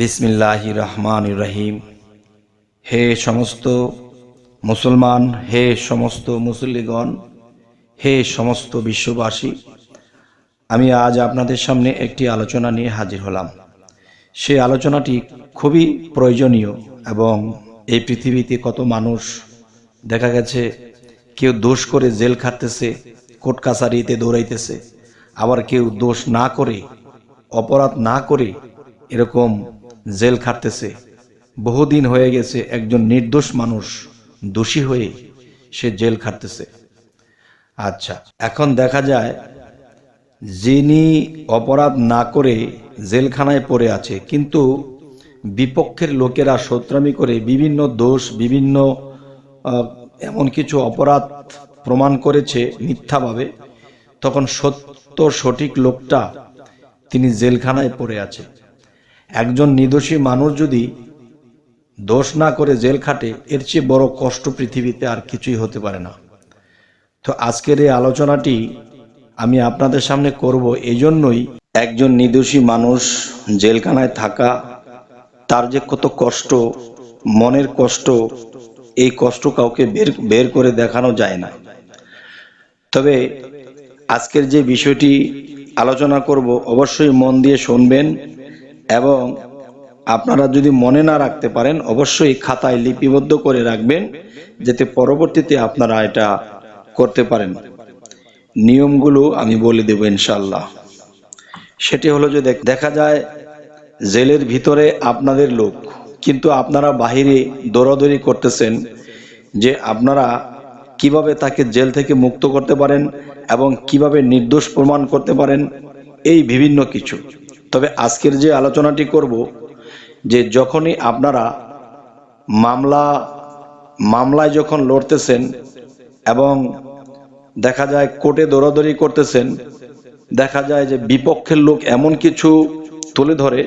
বিসমিল্লাহ রহমান রহিম। হে সমস্ত মুসলমান, হে সমস্ত মুসল্লিগণ, হে সমস্ত বিশ্ববাসী, আমি আজ আপনাদের সামনে একটি আলোচনা নিয়ে হাজির হলাম। সেই আলোচনাটি খুবই প্রয়োজনীয় এবং এই পৃথিবীতে কত মানুষ, দেখা গেছে কেউ দোষ করে জেল খাটতেছে, কোর্ট কাছারিতে দৌড়াইতেছে, আবার কেউ দোষ না করে, অপরাধ না করে এরকম জেল খাটতেছে। বহুদিন হয়ে গেছে একজন নির্দোষ মানুষ দোষী হয়ে সে জেল খাটতেছে। আচ্ছা এখন দেখা যায় যিনি অপরাধ না করে জেলখানায় পড়ে আছে, কিন্তু বিপক্ষের লোকেরা সত্রামি করে বিভিন্ন দোষ, বিভিন্ন এমন কিছু অপরাধ প্রমাণ করেছে মিথ্যাভাবে, তখন সত্য সঠিক লোকটা তিনি জেলখানায় পড়ে আছে। একজন নির্দোষী মানুষ যদি দোষ না করে জেল খাটে, এর চেয়ে বড় কষ্ট পৃথিবীতে আর কিছুই হতে পারে না। তো আজকের এই আলোচনাটি আমি আপনাদের সামনে করব এই জন্যই একজন নির্দোষী মানুষ জেলখানায় থাকা, তার যে কত কষ্ট, মনের কষ্ট, এই কষ্ট কাউকে বের বের করে দেখানো যায় না। তবে আজকের যে বিষয়টি আলোচনা করব, অবশ্যই মন দিয়ে শুনবেন। এবং আপনারা যদি মনে না রাখতে পারেন, অবশ্যই খাতায় লিপিবদ্ধ করে রাখবেন, যাতে পরবর্তীতে আপনারা এটা করতে পারেন। নিয়মগুলো আমি বলে দেব ইনশাল্লাহ সেটি হলো যে দেখ- যায় জেলের ভিতরে আপনাদের লোক, কিন্তু আপনারা বাহিরে দৌড়াদৌড়ি করতেছেন যে আপনারা কীভাবে তাকে জেল থেকে মুক্ত করতে পারেন এবং কীভাবে নির্দোষ প্রমাণ করতে পারেন, এই বিভিন্ন কিছু। তবে আজকের যে আলোচনাটি করব, যে যখনই আপনারা মামলা, মামলায় যখন লড়তেছেন এবং দেখা যায় কোর্টে দৌড়াদৌড়ি করতেছেন, দেখা যায় যে বিপক্ষের লোক এমন কিছু তুলে ধরে,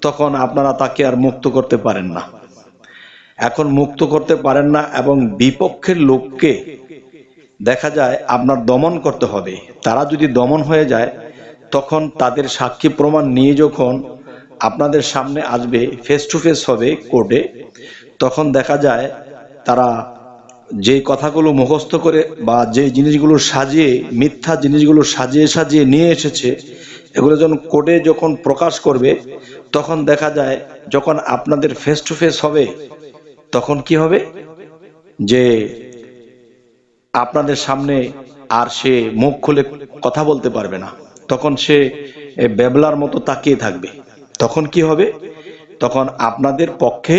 তখন আপনারা তাকে আর মুক্ত করতে পারেন না। এখন মুক্ত করতে পারেন না এবং বিপক্ষের লোককে দেখা যায় আপনার দমন করতে হবে। তারা যদি দমন হয়ে যায় তখন তাদের সাক্ষী প্রমাণ নিয়ে যখন আপনাদের সামনে আসবে ফেস টু ফেস হবে কোর্টে, তখন দেখা যায় তারা যে কথাগুলো মুখস্থ করে বা যে জিনিসগুলো সাজিয়ে, মিথ্যা জিনিসগুলো সাজিয়ে সাজিয়ে নিয়ে এসেছে, এগুলো যখন কোর্টে যখন প্রকাশ করবে, তখন দেখা যায় যখন আপনাদের ফেস টু ফেস হবে, তখন কি হবে? যে আপনাদের সামনে আর সে মুখ খুলে কথা বলতে পারবে না। তখন সে বেবলার মতো তাকিয়ে থাকবে। তখন কি হবে? তখন আপনাদের পক্ষে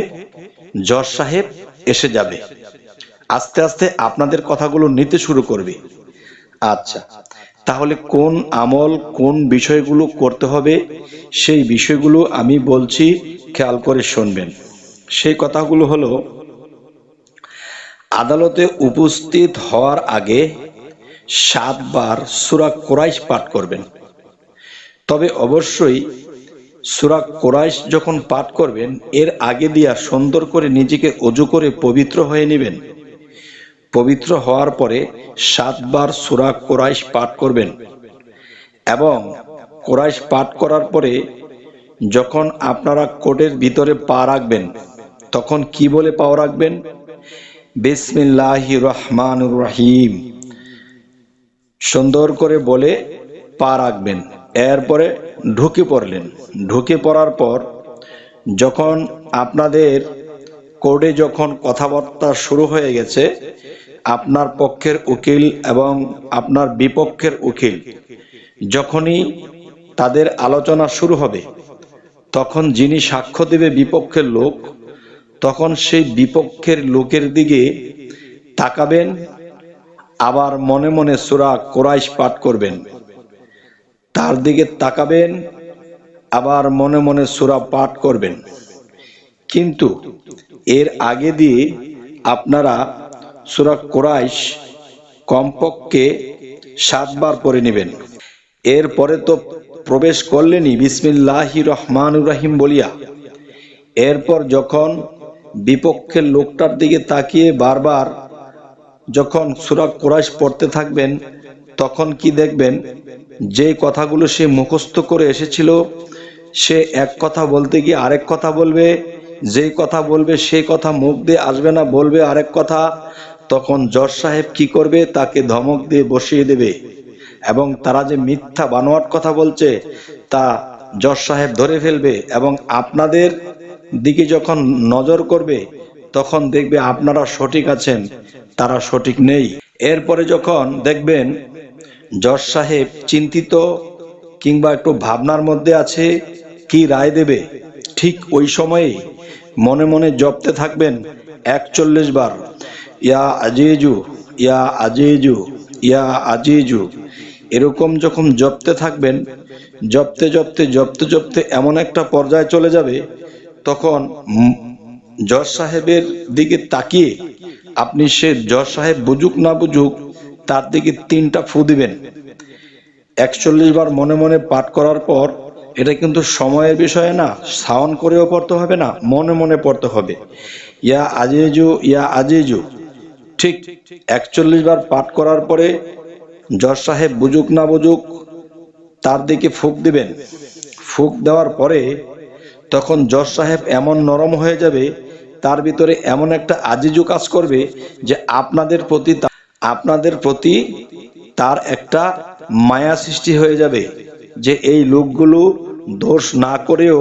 জজ সাহেব এসে যাবে। আস্তে আস্তে আপনাদের কথাগুলো নিতে শুরু করবে। আচ্ছা তাহলে কোন আমল, কোন বিষয়গুলো করতে হবে, সেই বিষয়গুলো আমি বলছি, খেয়াল করে শুনবেন। সেই কথাগুলো হলো, আদালতে উপস্থিত হওয়ার আগে সাতবার সুরা কোরাইশ পাঠ করবেন। তবে অবশ্যই সুরা কোরাইশ যখন পাঠ করবেন, এর আগে দিয়া সুন্দর করে নিজেকে অজু করে পবিত্র হয়ে নেবেন। পবিত্র হওয়ার পরে সাতবার সুরা কোরাইশ পাঠ করবেন। এবং কোরাইশ পাঠ করার পরে যখন আপনারা কোটের ভিতরে পা রাখবেন, তখন কি বলে পা রাখবেন? বিসমিল্লাহি রহমান রহিম। সুন্দর করে বলে পা রাখবেন। এরপরে ঢুকে পড়লেন। ঢুকে পড়ার পর যখন আপনাদের কোর্টে যখন কথাবার্তা শুরু হয়ে গেছে, আপনার পক্ষের উকিল এবং আপনার বিপক্ষের উকিল যখনই তাদের আলোচনা শুরু হবে, তখন যিনি সাক্ষ্য দেবে বিপক্ষের লোক, তখন সেই বিপক্ষের লোকের দিকে তাকাবেন আবার মনে মনে সুরা কোরাইশ পাঠ করবেন। তার দিকে তাকাবেন, আবার মনে মনে সুরা পাঠ করবেন। কিন্তু এর আগে দিয়ে আপনারা সুরা কোরাইশ কমপক্ষে সাতবার পড়ে নেবেন। এরপরে তো প্রবেশ করলেনই বিসমিল্লাহি রহমান রাহিম বলিয়া। এরপর যখন বিপক্ষের লোকটার দিকে তাকিয়ে বারবার যখন সুরা কোরাইশ পড়তে থাকবেন, তখন কি দেখবেন? যে কথাগুলো সে মুখস্থ করে এসেছিল, সে এক কথা বলতে গিয়ে আরেক কথা বলবে যেই কথা বলবে সেই কথা মুখ দিয়ে আসবে না, বলবে আরেক কথা। তখন জজ সাহেব কি করবে? তাকে ধমক দিয়ে বসিয়ে দেবে। এবং তারা যে মিথ্যা বানোয়াট কথা বলছে, তা জজ সাহেব ধরে ফেলবে। এবং আপনাদের দিকে যখন নজর করবে তখন দেখবে আপনারা সঠিক আছেন, তারা সঠিক নেই। এরপরে যখন দেখবেন জজ সাহেব চিন্তিত কিংবা একটু ভাবনার মধ্যে আছে, কি রায় দেবে? ঠিক ওই সময়ে মনে মনে জপতে থাকবেন একচল্লিশ বার। ইয়া আজিজু ইয়া আজিজু ইয়া আজিজু। এরকম যখন জপতে থাকবেন, জপতে জপতে জপতে জপতে এমন একটা পর্যায়ে চলে যাবে, তখন জজ সাহেবের দিকে তাকিয়ে আপনি সে জজ সাহেব বুঝুক না বুঝুক, তার দিকে তিনটা ফু দিবেন। একচল্লিশ বার মনে মনে পাঠ করার পর এটা কিন্তু সময়ের বিষয় না সাউন্ড করেও পড়তে হবে না, মনে মনে পড়তে হবে। ইয়া আজিজু ইয়া আজিজু। ঠিক একচল্লিশ বার পাঠ করার পরে জজ সাহেব বুঝুক না বুঝুক, তার দিকে ফুক দিবেন। ফুক দেওয়ার পরে তখন জজ সাহেব এমন নরম হয়ে যাবে তার ভিতরে এমন একটা আজিজু কাজ করবে যে আপনাদের প্রতি আপনাদের প্রতি তার একটা মায়া সৃষ্টি হয়ে যাবে যে এই লোকগুলো দোষ না করেও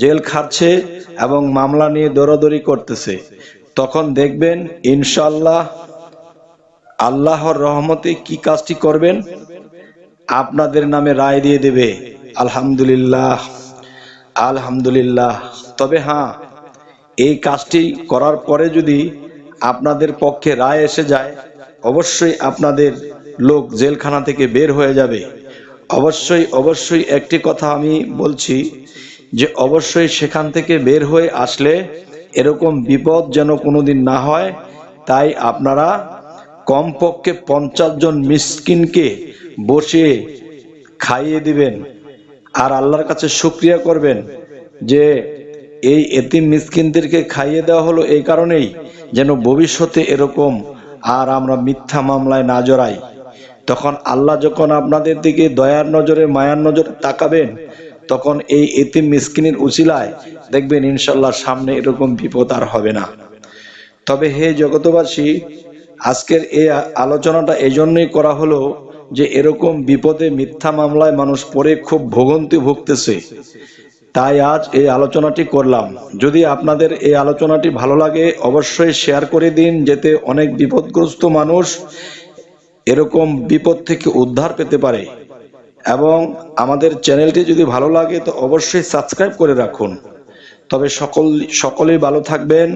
জেল খাচ্ছে এবং মামলা নিয়ে দৌড়াদৌড়ি করতেছে। তখন দেখবেন ইনশাল্লাহ আল্লাহর রহমতে কি কাজটি করবেন? আপনাদের নামে রায় দিয়ে দেবে। আলহামদুলিল্লাহ আলহামদুলিল্লাহ। তবে হ্যাঁ এই কাজটি করার পরে যদি আপনাদের পক্ষে রায় এসে যায়, অবশ্যই আপনাদের লোক জেলখানা থেকে বের হয়ে যাবে। অবশ্যই অবশ্যই একটি কথা আমি বলছি যে, অবশ্যই সেখান থেকে বের হয়ে আসলে এরকম বিপদ যেন কোনোদিন না হয়। তাই আপনারা কমপক্ষে পঞ্চাশ জন মিসকিনকে বসে খাইয়ে দিবেন। আর আল্লাহর কাছে শুক্রিয়া করবেন যে এই এতিম মিসকিনদেরকে খাইয়ে দেওয়া হলো এই কারণেই যেন ভবিষ্যতে এরকম আর আমরা মিথ্যা মামলায় না জড়াই। তখন আল্লাহ যখন আপনাদের দিকে দয়ার নজরে, মায়ার নজরে তাকাবেন, তখন এই এতিম মিসকিনের উচিলায় দেখবেন ইনশাল্লাহ সামনে এরকম বিপদ আর হবে না। তবে হে জগতবাসী আজকের এই আলোচনাটা এই জন্যই করা হলো যে এরকম বিপদে মিথ্যা মামলায় মানুষ পড়ে খুব ভোগান্তি ভুগতেছে। তাই আজ এই আলোচনাটি করলাম। যদি আপনাদের এই আলোচনাটি ভালো লাগে, অবশ্যই শেয়ার করে দিন, যাতে অনেক বিপদগ্রস্ত মানুষ এরকম বিপদ থেকে উদ্ধার পেতে পারে। এবং আমাদের চ্যানেলটি যদি ভালো লাগে, তো অবশ্যই সাবস্ক্রাইব করে রাখুন। তবে সকল সকলেই ভালো থাকবেন।